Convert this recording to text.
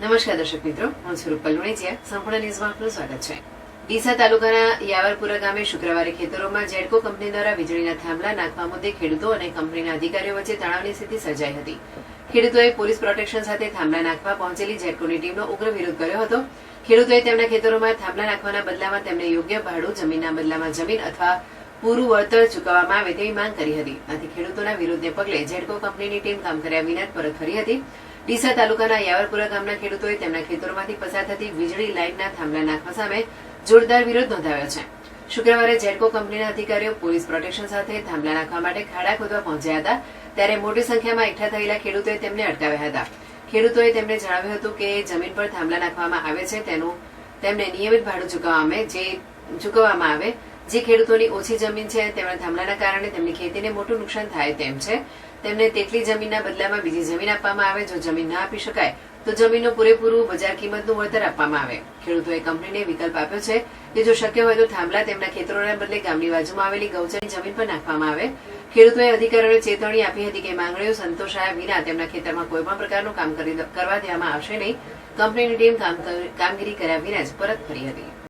નમસ્કાર દર્શક મિત્રો, હું સ્વરૂપ રૂપલ સંપૂર્ણ ન્યૂઝમાં આપનું સ્વાગત છે. ડીસા તાલુકાના યાવરપુરા ગામે શુક્રવારે ખેતરોમાં જેડકો કંપની દ્વારા વીજળીના થાંભલા નાખવા મુદ્દે ખેડૂતો અને કંપનીના અધિકારીઓ વચ્ચે તણાવની સ્થિતિ સર્જાઈ હતી. ખેડૂતોએ પોલીસ પ્રોટેક્શન સાથે થાંભલા નાખવા પહોંચેલી જેડકોની ટીમનો ઉગ્ર વિરોધ કર્યો હતો. ખેડૂતોએ તેમના ખેતરોમાં થાંભલા નાખવાના બદલામાં તેમને યોગ્ય ભાડું, જમીનના બદલામાં જમીન અથવા પૂરું વળતર ચૂકવવામાં આવે તેવી માંગ કરી હતી. આથી ખેડૂતોના વિરોધને પગલે જેડકો કંપનીની ટીમ કામ કર્યા વિના પરત ફરી હતી. ડીસા તાલુકાના યાવરપુરા ગામના ખેડૂતોએ તેમના ખેતરોમાંથી પસાર થતી વીજળી લાઇનના થાંભલા નાખવા સામે જોરદાર વિરોધ નોંધાવ્યો છે. શુક્રવારે જેડકો કંપનીના અધિકારીઓ પોલીસ પ્રોટેક્શન સાથે થાંભલા નાખવા માટે ખાડા ખોદવા પહોંચ્યા હતા. ત્યારે મોટી સંખ્યામાં એકઠા થયેલા ખેડૂતોએ તેમને અટકાવ્યા હતા. ખેડૂતોએ તેમને જણાવ્યું હતું કે જમીન પર થાંભલા નાખવામાં આવે છે. તેનું તેમને નિયમિત ભાડું ચૂકવવામાં જે ચૂકવવામાં આવે જે ખેડૂતોની ઓછી જમીન છે તેમના થાંભલાના કારણે તેમની ખેતીને મોટું નુકસાન થાય તેમ છે. તેમને તેટલી જમીનના બદલામાં બીજી જમીન આપવામાં આવે, જો જમીન ના આપી શકાય, તો જમીનનું પૂરેપૂરું બજાર કિંમતનું વળતર આપવામાં આવે. ખેડૂતોએ કંપનીને વિકલ્પ આપ્યો છે કે જો શક્ય હોય તો થાંભલા તેમના ખેતરોના બદલે ગામની બાજુમાં આવેલી ગૌચરની જમીન પર નાખવામાં આવે. ખેડૂતોએ અધિકારીઓને ચેતવણી આપી હતી કે માંગણીઓ સંતોષાયા વિના તેમના ખેતરમાં કોઈપણ પ્રકારનું કામ કરી કરવા દેવામાં આવશે નહીં. કંપનીની ટીમ કામગીરી કર્યા વિના જ પરત ફરી હતી.